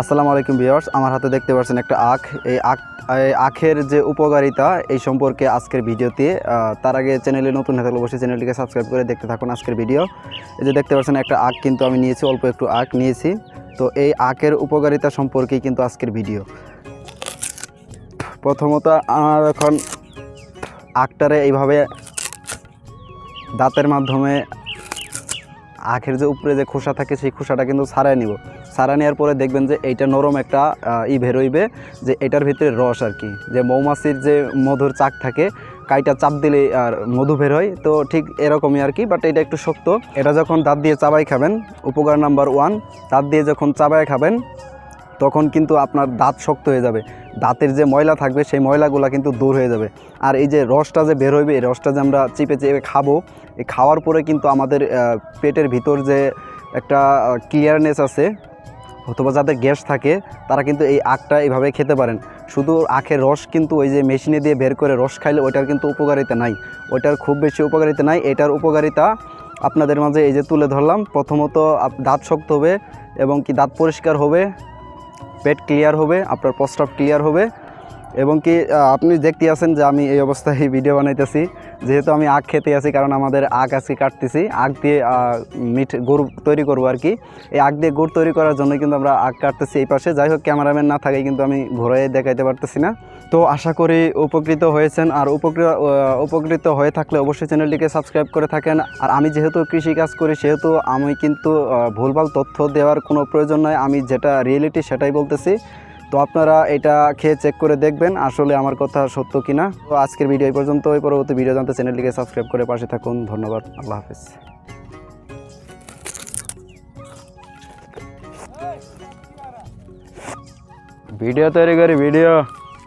আসসালামু আলাইকুম ভিউয়ার্স, আমার হাতে দেখতে পাচ্ছেন একটা আখ। এই আখ আখের যে উপকারিতা, এই সম্পর্কে আজকের ভিডিওতে তার আগে চ্যানেলে নতুন হয়ে থাকলে অবশ্যই চ্যানেলটিকে সাবস্ক্রাইব করে দেখতে থাকুন আজকের ভিডিও। এই যে দেখতে পাচ্ছেন একটা আখ, কিন্তু আমি নিয়েছি, অল্প একটু আখ নিয়েছি। তো এই আখের উপকারিতা সম্পর্কেই কিন্তু আজকের ভিডিও। প্রথমত আমার এখন আখটারে এইভাবে দাঁতের মাধ্যমে আখের যে উপরে যে খোসা থাকে, সেই খোসাটা কিন্তু ছাড়াই নিব। ছাড়া নেওয়ার পরে দেখবেন যে এইটা নরম একটা ই বেরোইবে যে এটার ভিতরে রস আর কি। যে মৌমাছির যে মধুর চাক থাকে, কাইটা চাপ দিলে আর মধু বের হয়। তো ঠিক এরকমই আর কি বাট এটা একটু শক্ত। এটা যখন দাঁত দিয়ে চাবাই খাবেন, উপকার নাম্বার ওয়ান দাঁত দিয়ে যখন চাবাই খাবেন, তখন কিন্তু আপনার দাঁত শক্ত হয়ে যাবে। দাঁতের যে ময়লা থাকবে, সেই ময়লাগুলো কিন্তু দূর হয়ে যাবে। আর এই যে রসটা যে বের হইবে, এই রসটা যে আমরা চিপে চেপে খাব, এই খাওয়ার পরে কিন্তু আমাদের পেটের ভিতর যে একটা ক্লিয়ারনেস আছে, অথবা যাদের গ্যাস থাকে, তারা কিন্তু এই আখটা এইভাবে খেতে পারেন। শুধু আখের রস কিন্তু ওই যে মেশিনে দিয়ে বের করে রস খাইলে ওইটার কিন্তু উপকারিতা নাই। ওইটার খুব বেশি উপকারিতা নাই। এটার উপকারিতা আপনাদের মাঝে এই যে তুলে ধরলাম। প্রথমত দাঁত শক্ত হবে এবং কি দাঁত পরিষ্কার হবে পেট ক্লিয়ার হবে আপনার প্রস্রাব ক্লিয়ার হবে। এবং কি আপনি দেখতে আছেন যে আমি এই অবস্থায় ভিডিও বানাইতেছি। যেহেতু আমি আখ খেতে আছি, কারণ আমাদের আখ আজকে কাটতেছি। আখ দিয়ে মিঠ গরু তৈরি করব আর কি। এই আখ দিয়ে গুড় তৈরি করার জন্য কিন্তু আমরা আখ কাটতেছি এই পাশে। যাই হোক, ক্যামেরাম্যান না থাকে কিন্তু আমি ঘোরাই দেখাইতে পারতেছি না। তো আশা করি উপকৃত হয়েছেন। আর উপকৃত উপকৃত হয়ে থাকলে অবশ্যই চ্যানেলটিকে সাবস্ক্রাইব করে থাকেন। আর আমি যেহেতু কৃষি কাজ করি, সেহেতু আমি কিন্তু ভুলভাল তথ্য দেওয়ার কোনো প্রয়োজন নয় আমি যেটা রিয়েলিটি সেটাই বলতেছি। তো আপনারা এটা খেয়ে চেক করে দেখবেন, আসলে আমার কথা সত্য কিনা। তো আজকের ভিডিও এই পর্যন্ত ওই পরবর্তী ভিডিও জানতে চ্যানেলটিকে সাবস্ক্রাইব করে পাশে থাকুন। ধন্যবাদ। আল্লাহ হাফেজ। ভিডিও তৈরি করি ভিডিও